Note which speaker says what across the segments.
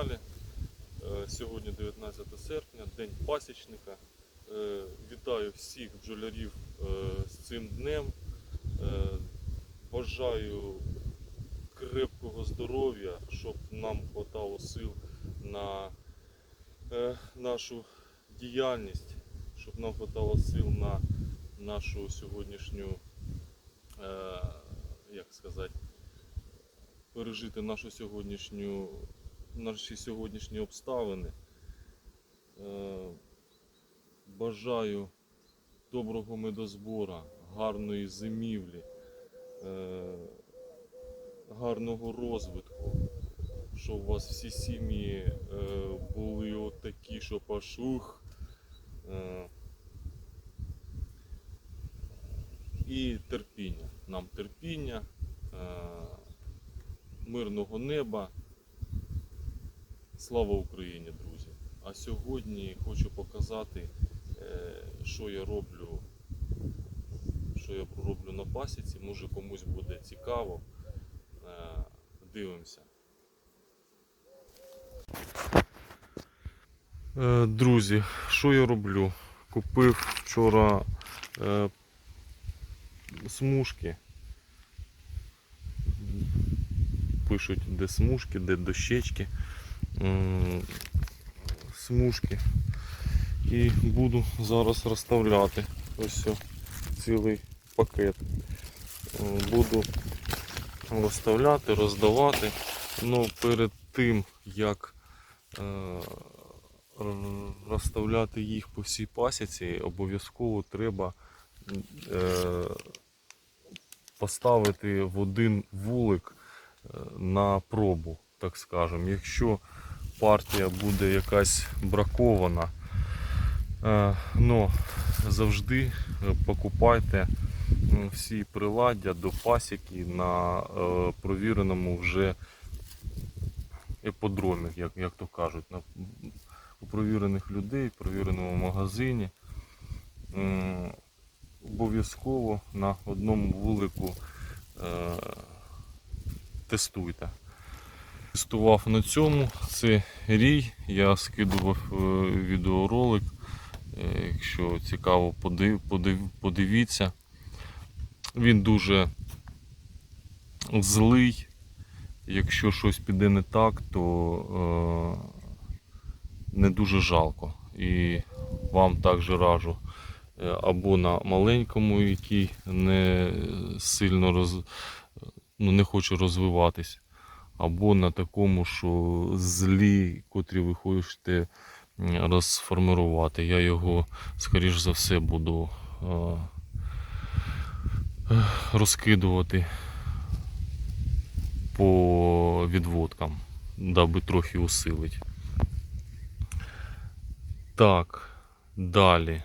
Speaker 1: каналі. Е, Сьогодні 19 серпня, День пасічника. Е, Вітаю всіх бджолярів е, з цим днем. Бажаю крепкого здоров'я, щоб нам хватало сил на нашу діяльність, щоб нам хватало сил на нашу сьогоднішню, як сказати, пережити нашу сьогоднішню, наші сьогоднішні обставини. Е, Бажаю доброго медозбора, гарної зимівлі, е, гарного розвитку, щоб у вас всі сім'ї е, були от такі, що пашух. І терпіння. Нам терпіння, мирного неба. Слава Україні, друзі! А сьогодні хочу показати, е, що я роблю, що я роблю на пасіці. Може комусь буде цікаво. Е, Дивимося. Е, Друзі, що я роблю? Купив вчора смужки. Пишуть, де смужки, де дощечки. Смужки. І буду зараз розставляти. Ось цілий пакет. Буду розставляти, роздавати. Ну, перед тим, як е, розставляти їх по всій пасіці, обов'язково треба е, поставити в один вулик е, на пробу, так скажемо. Якщо партія буде якась бракована, е, ну, завжди е, покупайте всі приладдя до пасіки на е, провіреному вже еподромі, як, то кажуть, у провірених людей, в провіреному магазині. Обов'язково на одному вулику тестуйте. Тестував на цьому, це рій, я скидував е, відеоролик. Е, якщо цікаво, подив, подив, подивіться. Він дуже злий. Якщо щось піде не так, то е, не дуже жалко. І вам також раджу е, або на маленькому, який не сильно роз, ну, не хоче розвиватись, або на такому, що злі, котрі ви хочете розформувати. Я його, скоріш за все, буду е, розкидувати по відводкам, даби трохи усилить. Так, далі.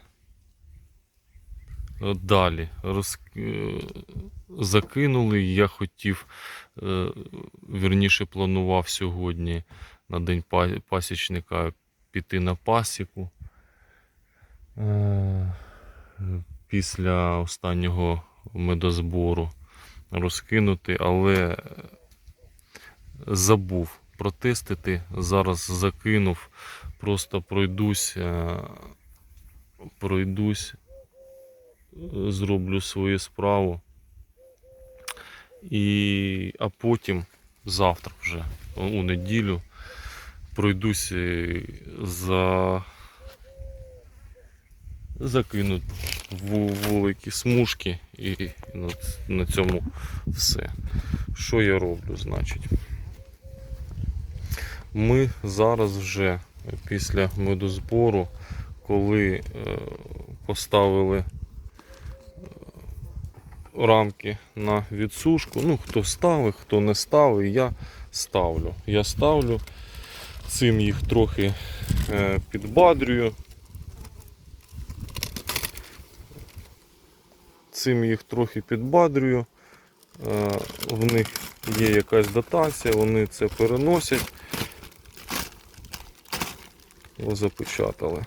Speaker 1: Е, Далі роз... е, закинули. Я хотів, е, вірніше планував сьогодні на день пасічника піти на пасіку. Після останнього медозбору розкинути, але забув протестити. Зараз закинув, просто пройдусь, пройдусь, зроблю свою справу. І, а потім завтра вже, у неділю, пройдусь е, за закину в великі смужки і на, цьому все. Що я роблю, значить? Ми зараз вже після медозбору, коли е, поставили е, рамки на відсушку, ну хто ставив, хто не ставив, я ставлю. Я ставлю, цим їх трохи е, підбадрюю. Цим їх трохи підбадрюю. Е, В них є якась дотація, вони це переносять. Його запечатали.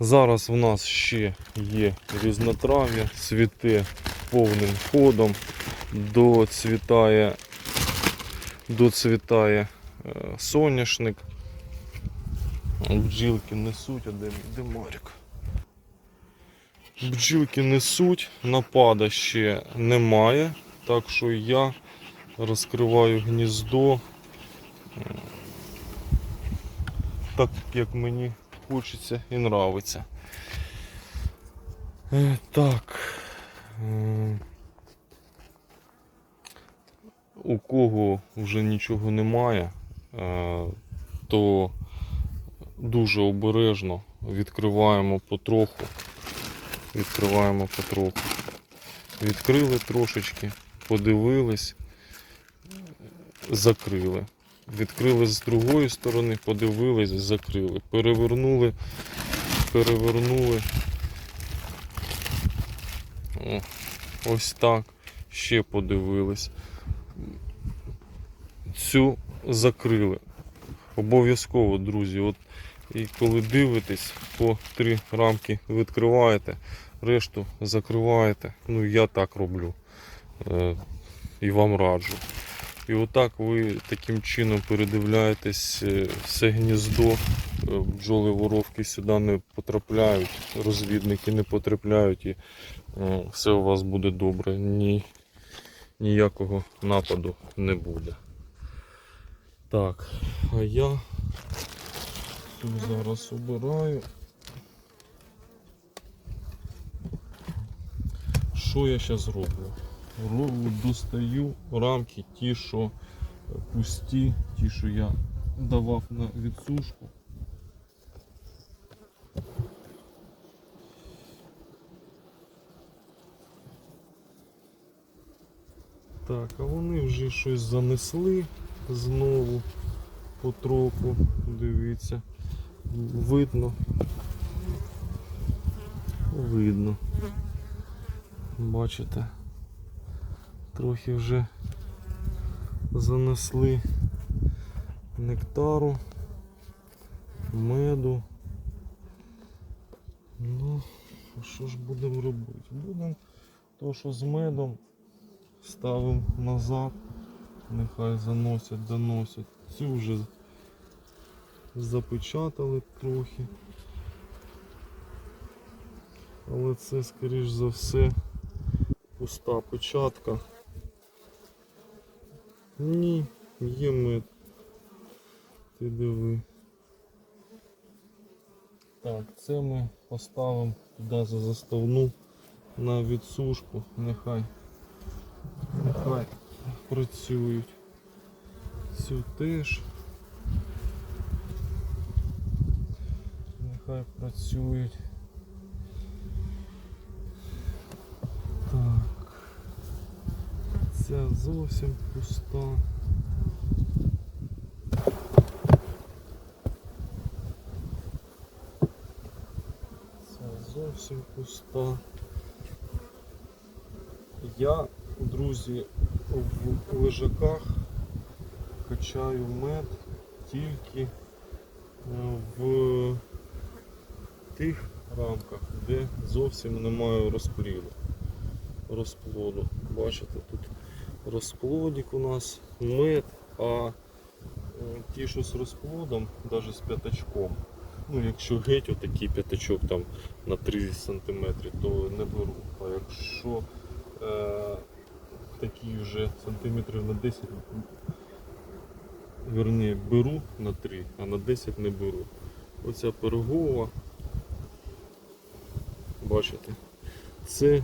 Speaker 1: Зараз в нас ще є різнотрав'я, цвіте повним ходом, доцвітає, доцвітає е, соняшник. Бджілки несуть, а де, де Марік? Бджілки несуть, напада ще немає, так що я розкриваю гніздо так, як мені хочеться і нравиться. Е, Так. Е, У кого вже нічого немає, е, то дуже обережно відкриваємо потроху. Відкриваємо потроху. Відкрили трошечки, подивились, закрили. Відкрили з другої сторони, подивились, закрили. Перевернули, перевернули. О, ось так. Ще подивились. Цю закрили. Обов'язково, друзі. От і коли дивитесь, по три рамки відкриваєте, решту закриваєте. Ну я так роблю. Е, і вам раджу. І отак ви таким чином передивляєтесь е, все гніздо. Е, Бджоли воровки сюди не потрапляють, розвідники не потрапляють і е, все у вас буде добре. Ні, ніякого нападу не буде. Так, а я цю зараз обираю. Що я зараз роблю? Достаю рамки, ті, що пусті, ті, що я давав на відсушку. Так, а вони вже щось занесли знову потроху. Дивіться. Видно. Видно. Бачите? Трохи вже занесли нектару, меду. Ну, що ж будемо робити? Будемо то, що з медом ставимо назад, нехай заносять, доносять. Цю вже запечатали трохи. Але це, скоріш за все, пуста печатка. Ні, є мед. Ти диви. Так, це ми поставимо туди за заставну на відсушку. Нехай. Нехай працюють. Цю теж. Нехай працюють. Ця зовсім пуста. Ця зовсім пуста. Я, друзі, в лежаках качаю мед тільки е, в тих рамках, де зовсім немає розпліду. Розплоду. Бачите, тут розплодик у нас мед, а ті, що з розплодом, навіть з п'ятачком. Ну, якщо геть отакий п'ятачок там на 30 см, то не беру. А якщо е, такі вже сантиметрів на 10 верні, беру на 3, а на 10 не беру. Оця пирогова, бачите, це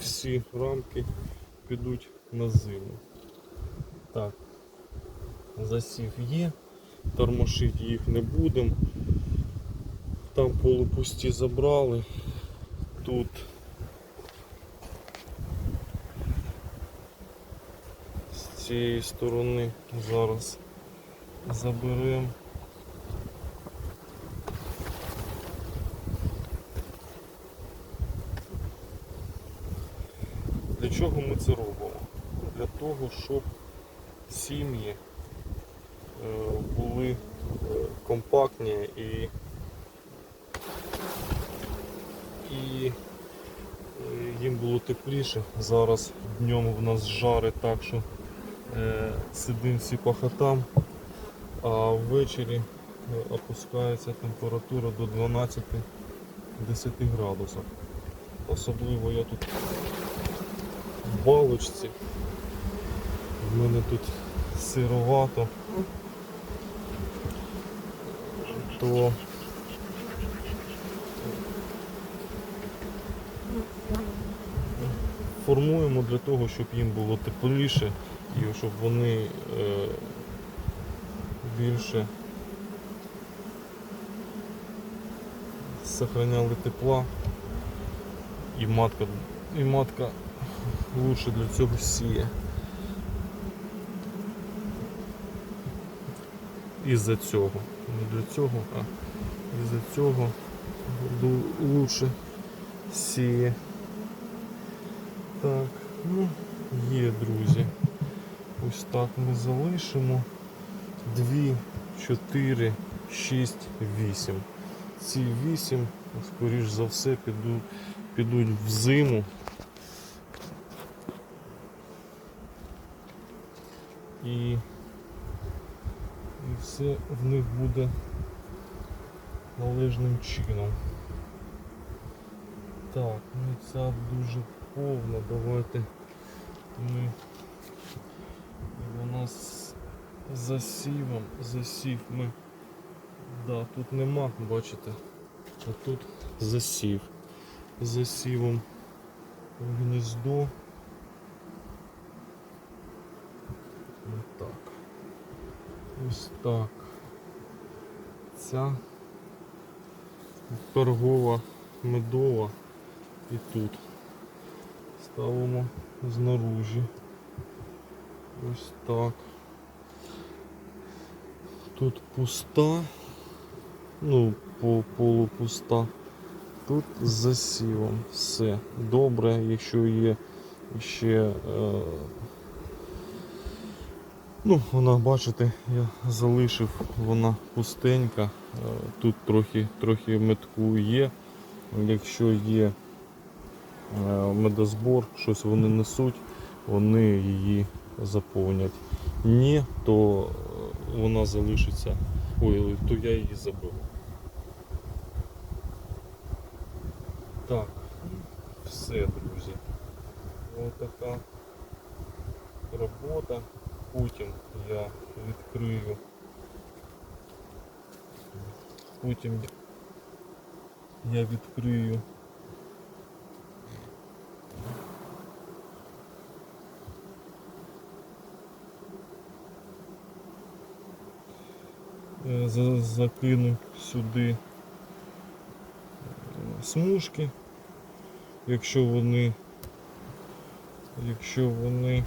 Speaker 1: всі рамки підуть на зиму. Так, засів є, тормошити їх не будемо. Там полупусті забрали. Тут з цієї сторони зараз заберемо. Для чого ми це робимо? Того, щоб сім'ї е, були е, компактні і і е, їм було тепліше. Зараз днем в нас жари так, що е, сидимо всі по хатам, а ввечері опускається температура до 12-10 градусів. Особливо я тут в балочці. Мене тут сировато, то формуємо для того, щоб їм було тепліше і щоб вони е, більше сохраняли тепла і матка, і матка лучше для цього сіє. Із-за цього. Не для цього, а із-за цього лу- лучше сіє. Так, ну, є, друзі. Ось так ми залишимо. 2, 4, 6, 8. Ці 8, скоріш за все, підуть, підуть в зиму. І все в них буде належним чином. Так, ну ця дуже повна. Давайте ми вона з засівом, засів ми. Да, тут нема, бачите. А тут засів. Засівом в гніздо. Ось так. Ось так. Ця торгова медова і тут. Ставимо знаружі. Ось так. Тут пуста, ну, по полу. Тут з засівом. Все добре, якщо є ще. Е, ну, вона, бачите, я залишив, вона пустенька. Е, тут трохи, трохи метку є. Якщо є е, медозбор, щось вони несуть, вони її заповнять. Ні, то е, вона залишиться. Ой, то я її заберу. Так, все, друзі. Ось така робота. Потім я відкрию. Потім я відкрию Е, закину сюди е, смужки, якщо вони, якщо вони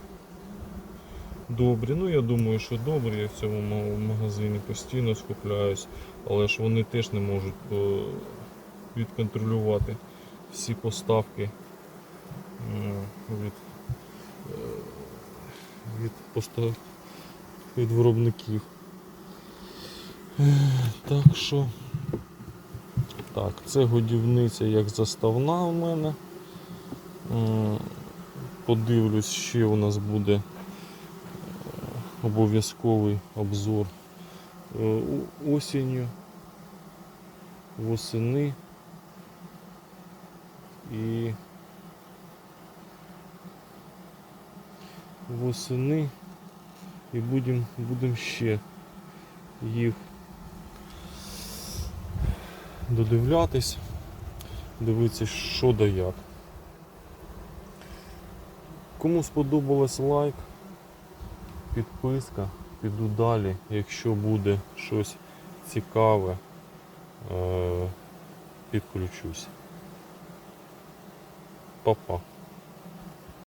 Speaker 1: добрі. Ну я думаю, що добрі, я в цьому магазині постійно скупляюсь, але ж вони теж не можуть е, відконтролювати всі поставки від, е, від, поста- від виробників. Так що так, це годівниця як заставна у мене. Подивлюсь, ще у нас буде обов'язковий обзор е, осінню, восени і восени і будемо будем ще їх додивлятись, дивитися, що да як. Кому сподобалось лайк, підписка, піду далі. Якщо буде щось цікаве, е, підключусь. Па-па.